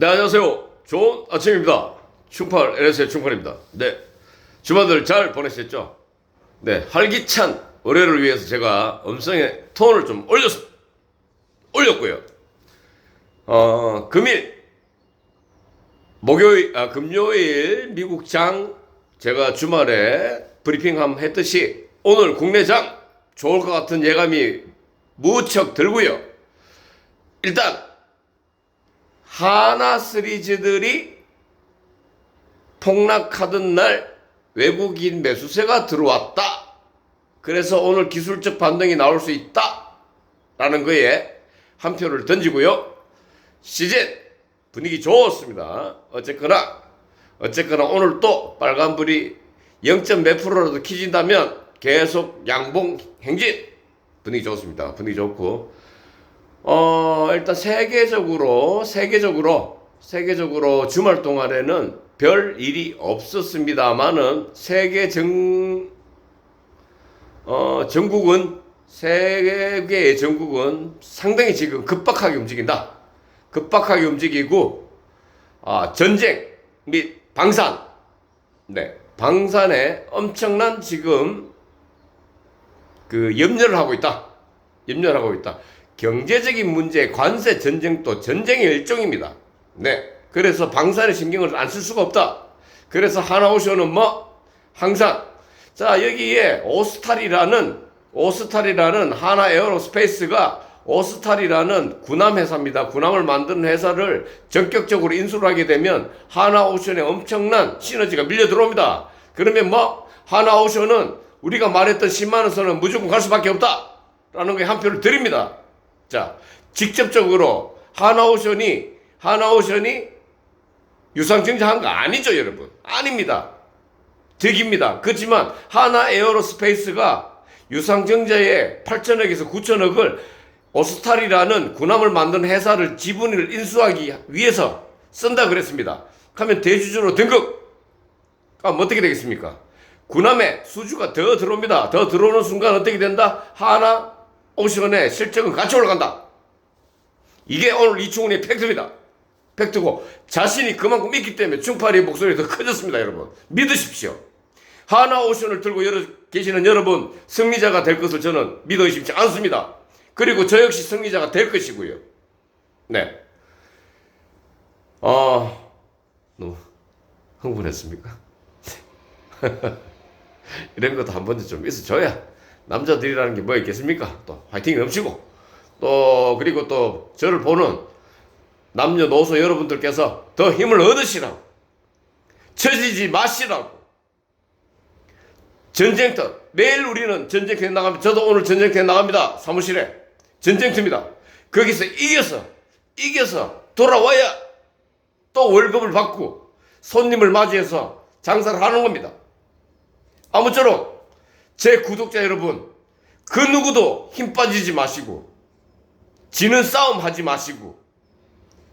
네, 안녕하세요. 좋은 아침입니다. 충팔 LS의 충팔입니다. 네. 주말들 잘 보내셨죠? 네. 활기찬 월요일을 위해서 제가 음성의 톤을 좀 올렸, 올렸고요. 어, 금일, 목요일, 아, 금요일 미국 장 제가 주말에 브리핑 함 했듯이 오늘 국내 장 좋을 것 같은 예감이 무척 들고요. 일단 하나 시리즈들이 폭락하던 날 외국인 매수세가 들어왔다. 그래서 오늘 기술적 반등이 나올 수 있다. 라는 거에 한 표를 던지고요. 시즌 분위기 좋습니다. 어쨌거나 어쨌거나 오늘 또 빨간불이 0. 몇 프로라도 키진다면 계속 양봉 행진 분위기 좋습니다. 분위기 좋고 어, 일단 세계적으로, 세계적으로, 세계적으로 주말 동안에는 별 일이 없었습니다만은 세계 정, 어, 전국은, 세계의 전국은 상당히 지금 급박하게 움직인다. 급박하게 움직이고, 아, 전쟁 및 방산, 네, 방산에 엄청난 지금 그 염려를 하고 있다. 염려를 하고 있다. 경제적인 문제, 관세 전쟁도 전쟁의 일종입니다. 네. 그래서 방산에 신경을 안 쓸 수가 없다. 그래서 하나오션은 뭐 항상 자 여기에 오스탈이라는 오스탈이라는 하나 에어로스페이스가 오스탈이라는 군함 회사입니다. 군함을 만드는 회사를 전격적으로 인수를 하게 되면 하나오션에 엄청난 시너지가 밀려 들어옵니다. 그러면 뭐 하나오션은 우리가 말했던 10만 원 선은 무조건 갈 수밖에 없다. 라는 게 한 표를 드립니다. 자, 직접적으로 하나오션이 하나오션이 유상증자한 거 아니죠, 여러분? 아닙니다. 득입니다. 그렇지만 하나 에어로스페이스가 유상증자에 8천억에서 9천억을 오스탈이라는 군함을 만든 회사를 지분을 인수하기 위해서 쓴다 그랬습니다. 그러면 대주주로 등급. 그럼 어떻게 되겠습니까? 군함에 수주가 더 들어옵니다. 더 들어오는 순간 어떻게 된다? 하나 오션의 실적은 같이 올라간다. 이게 오늘 이충훈의 팩트입니다. 팩트고 자신이 그만큼 있기 때문에 충팔이의 목소리가 더 커졌습니다, 여러분. 믿으십시오. 하나 오션을 들고 여러, 계시는 여러분 승리자가 될 것을 저는 믿어 의심치 않습니다. 그리고 저 역시 승리자가 될 것이고요. 네. 아, 너무 흥분했습니까? 이런 것도 한 번쯤 좀 있어줘야 남자들이라는 게 뭐 있겠습니까? 또 화이팅 넘치고 또 그리고 또 저를 보는 남녀노소 여러분들께서 더 힘을 얻으시라고 처지지 마시라고 전쟁터 내일 우리는 전쟁터에 나갑니다. 저도 오늘 전쟁터에 나갑니다. 사무실에 전쟁터입니다. 거기서 이겨서 이겨서 돌아와야 또 월급을 받고 손님을 맞이해서 장사를 하는 겁니다. 아무쪼록 제 구독자 여러분 그 누구도 힘 빠지지 마시고 지는 싸움 하지 마시고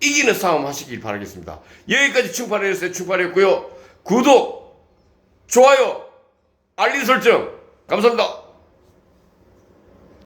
이기는 싸움 하시길 바라겠습니다. 여기까지 충팔해주세요. 충팔했고요. 구독, 좋아요, 알림 설정 감사합니다.